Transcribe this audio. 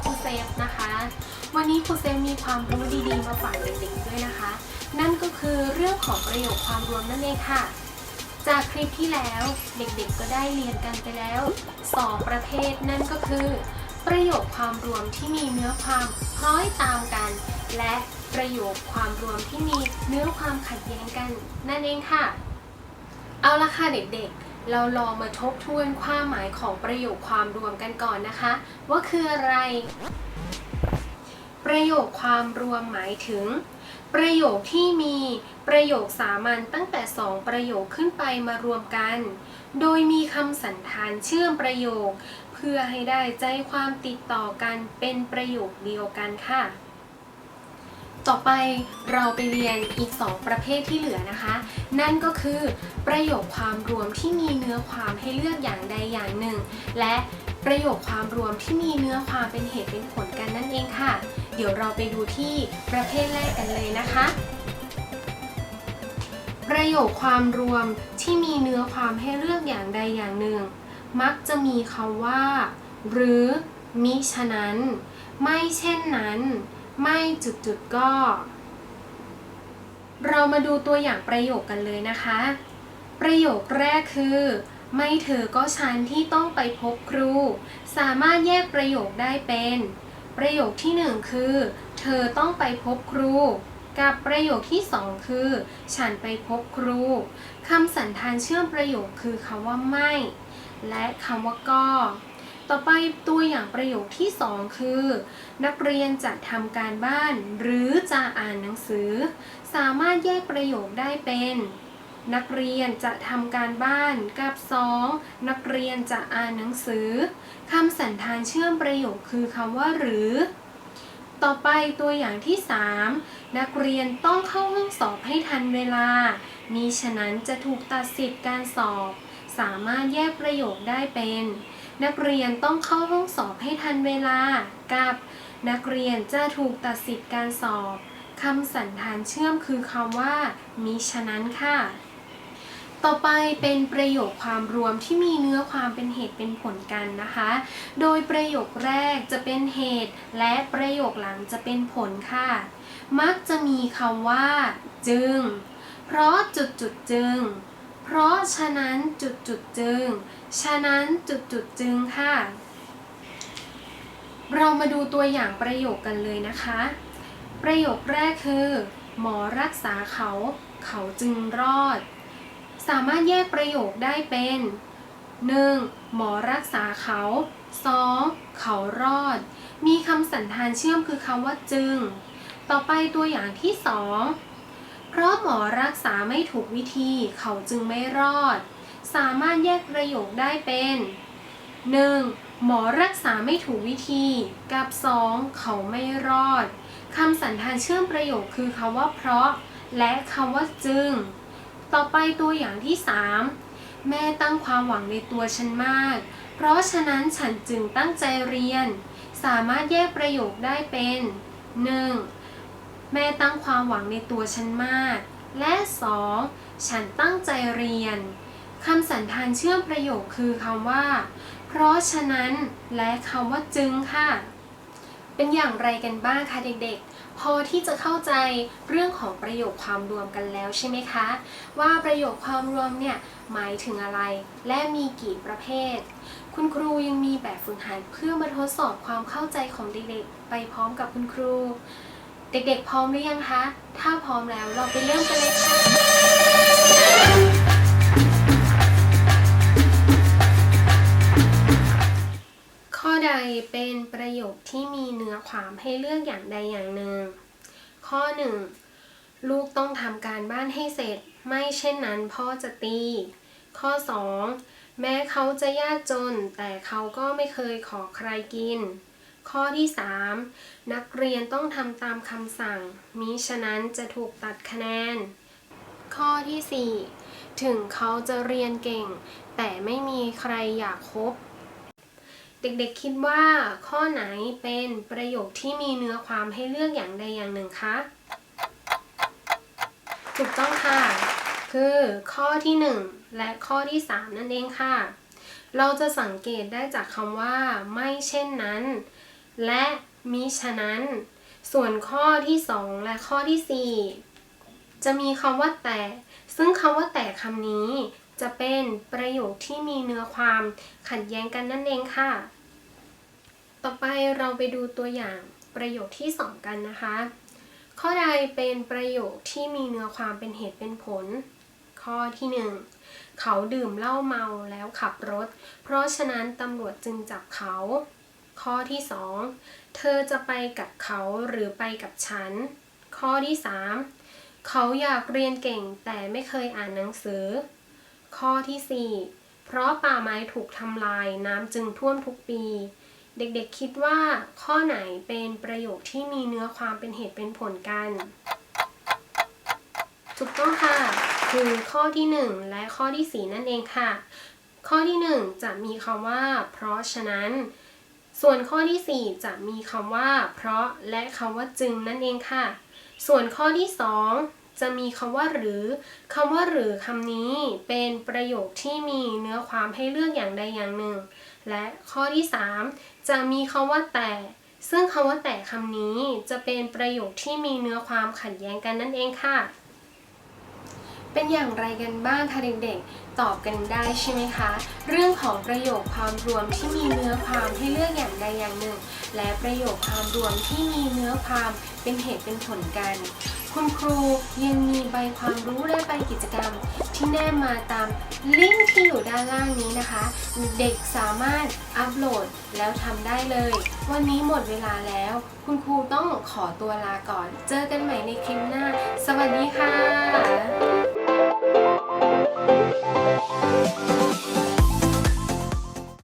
คูเซฟนะคะ วันนี้ครูเซมมีความรู้ดีๆมาฝากเด็กๆด้วยนะคะ นั่นก็คือเรื่องของประโยคความรวมนั่นเองค่ะ จากคลิปที่แล้วเด็กๆก็ได้เรียนกันไปแล้วสองประเภทนั่นก็คือ ประโยคความรวมที่มีเนื้อความคล้อยตามกัน และประโยคความรวมที่มีเนื้อความขัดแย้งกันนั่นเองค่ะ เอาละค่ะเด็กๆ เราลองมาทบทวนความหมายของประโยคความรวมกันก่อนนะคะ ว่าคืออะไร ประโยคความรวมหมายถึง ประโยคที่มีประโยคสามัญตั้งแต่ 2 ประโยคขึ้นไปมารวมกัน โดยมีคำสันธานเชื่อมประโยค เพื่อให้ได้ใจความติดต่อกันเป็นประโยคเดียวกันค่ะ ต่อไปเราไปเรียนอีก 2 ประเภทที่เหลือนะคะ นั่นก็คือประโยคความรวมที่มีเนื้อความให้เลือกอย่างใดอย่างหนึ่ง และประโยคความรวมที่มีเนื้อความเป็นเหตุเป็นผลกันนั่นเองค่ะ เดี๋ยวเราไปดูที่ประเภทแรกกันเลยนะคะ ประโยคความรวมที่มีเนื้อความให้เลือกอย่างใดอย่างหนึ่ง มักจะมีคำว่า หรือมิฉะนั้น ไม่เช่นนั้น ไม่จุดจุดๆก็ เรามาดูตัวอย่างประโยคกันเลยนะคะ ประโยคแรกคือ ไม่เธอก็ฉันที่ต้องไปพบครู สามารถแยกประโยคได้เป็น ประโยคที่หนึ่งคือ เธอต้องไปพบครูกับประโยคที่สองคือ ฉันไปพบครูคำสันธานเชื่อมประโยคคือคำว่าไม่ และคำว่าก็ ต่อไปตัวอย่างประโยคที่สองคือ นักเรียนจะทำการบ้านหรือจะอ่านหนังสือ สามารถแยกประโยคได้เป็น นักเรียนจะทำการบ้านกับ 2. นักเรียนจะอ่านหนังสือคำสันธานเชื่อมประโยคคือคำว่าหรือ ต่อไปตัวอย่างที่ 3 นักเรียนต้องเข้าห้องสอบให้ทันเวลามิฉะนั้นจะถูกตัดสิทธิ์การสอบ สามารถแยกประโยคได้เป็น นักเรียนต้องเข้าห้องสอบให้ทันเวลา กับ นักเรียนจะถูกตัดสิทธิ์การสอบคำสันธานเชื่อมคือคำว่า มิฉะนั้นค่ะ ต่อไปเป็นประโยคความรวมที่มีเนื้อความเป็นเหตุเป็นผลกันนะคะ โดยประโยคแรกจะเป็นเหตุ และประโยคหลังจะเป็นผลค่ะ มักจะมีคำว่า จึง เพราะจุดจุดจึง เพราะฉะนั้นจุดจุดจึง ฉะนั้นจุดจุดจึงค่ะ เรามาดูตัวอย่างประโยคกันเลยนะคะ ประโยคแรกคือ หมอรักษาเขา เขาจึงรอด สามารถแยกประโยคได้เป็น 1. หมอรักษาเขา 2. เขารอด มีคำสันธานเชื่อมคือคำว่าจึง ต่อไปตัวอย่างที่ 2 เพราะหมอรักษาไม่ถูกวิธีเขาจึงไม่รอด สามารถแยกประโยคได้เป็น 1. หมอรักษาไม่ถูกวิธี กับ 2. เขาไม่รอดคำสันธานเชื่อมประโยคคือคำว่าเพราะ และคำว่าจึง ต่อไปตัวอย่างที่ 3 แม่ตั้งความหวังในตัวฉันมาก เพราะฉะนั้นฉันจึงตั้งใจเรียน สามารถแยกประโยคได้เป็น 1. แม่ตั้งความหวังในตัวฉันมาก และ 2. ฉันตั้งใจเรียนคำสันธานเชื่อมประโยคคือคำว่า เพราะฉะนั้นและคำว่าจึงค่ะ เป็นอย่างไรกันบ้างคะเด็กๆ พอที่จะเข้าใจเรื่องของประโยคความรวมกันแล้วใช่ไหมคะ ว่าประโยคความรวมเนี่ยหมายถึงอะไร และมีกี่ประเภท คุณครูยังมีแบบฝึกหัดเพื่อมาทดสอบความเข้าใจของเด็กๆ ไปพร้อมกับคุณครู เด็กๆ พร้อมหรือยังคะ ถ้าพร้อมแล้วเราไปเริ่มกันเลยค่ะ ข้อใดเป็นประโยคที่มีเนื้อความให้เลือกอย่างใดอย่างหนึ่ง ข้อ 1 ลูกต้องทำการบ้านให้เสร็จ ไม่เช่นนั้นพ่อจะตี ข้อ 2 แม้เขาจะยากจน แต่เขาก็ไม่เคยขอใครกิน ข้อที่ 3 นักเรียนต้องทำตามคำสั่ง มิฉะนั้นจะถูกตัดคะแนน ข้อที่ 4 ถึงเขาจะเรียนเก่ง แต่ไม่มีใครอยากคบ เด็กๆคิดว่า ข้อไหนเป็นประโยคที่มีเนื้อความให้เลือกอย่างใดอย่างหนึ่งคะ ถูกต้องค่ะ คือข้อที่ 1 และข้อที่ 3 นั่นเองค่ะ เราจะสังเกตได้จากคำว่า ไม่เช่นนั้น และมิฉะนั้น ส่วนข้อที่ 2 และข้อที่ 4 จะมีคำว่าแต่ ซึ่งคำว่าแต่คำนี้ จะเป็นประโยคที่มีเนื้อความขัดแย้งกันนั่นเองค่ะ ต่อไปเราไปดูตัวอย่างประโยคที่ 2 กันนะคะ ข้อใดเป็นประโยคที่มีเนื้อความเป็นเหตุเป็นผล ข้อที่ 1 เขาดื่มเหล้าเมาแล้วขับรถ เพราะฉะนั้นตำรวจจึงจับเขา ข้อที่ 2 เธอจะไปกับเขาหรือไปกับฉัน ข้อที่ 3 เขาอยากเรียนเก่งแต่ไม่เคยอ่านหนังสือ ข้อที่ 4 เพราะป่าไม้ถูกทำลายน้ำจึงท่วมทุกปี เด็กๆคิดว่าข้อไหนเป็นประโยคที่มีเนื้อความเป็นเหตุเป็นผลกัน ถูกต้องค่ะ คือข้อที่ 1 และข้อที่ 4 นั่นเองค่ะ ข้อที่ 1 จะมีคำว่า เพราะฉะนั้น ส่วนข้อที่ 4 จะมีคำว่า เพราะและคำว่าจึงนั่นเองค่ะ ส่วนข้อที่ 2 จะมีคำว่าหรือคำว่าหรือคำนี้เป็นประโยคที่มีเนื้อความให้เลือกอย่างใดอย่างหนึ่ง และข้อที่ 3 จะมีคำว่าแต่ ซึ่งคำว่าแต่คำนี้จะเป็นประโยคที่มีเนื้อความขัดแย้งกันนั่นเองค่ะ เป็นอย่างไรกันบ้างคะเด็กๆ ตอบกันได้ใช่ไหมคะ เรื่องของประโยคความรวมที่มีเนื้อความให้เลือกอย่างใดอย่างหนึ่ง และประโยคความรวมที่มีเนื้อความเป็นเหตุเป็นผลกัน คุณครูยังมีใบความรู้และใบกิจกรรม ที่แนบมาตามลิงก์ที่อยู่ด้านล่างนี้นะคะ เด็กสามารถอัปโหลดแล้วทำได้เลย วันนี้หมดเวลาแล้ว คุณครูต้องขอตัวลาก่อน เจอกันใหม่ในคลิปหน้า สวัสดีค่ะ Thank you.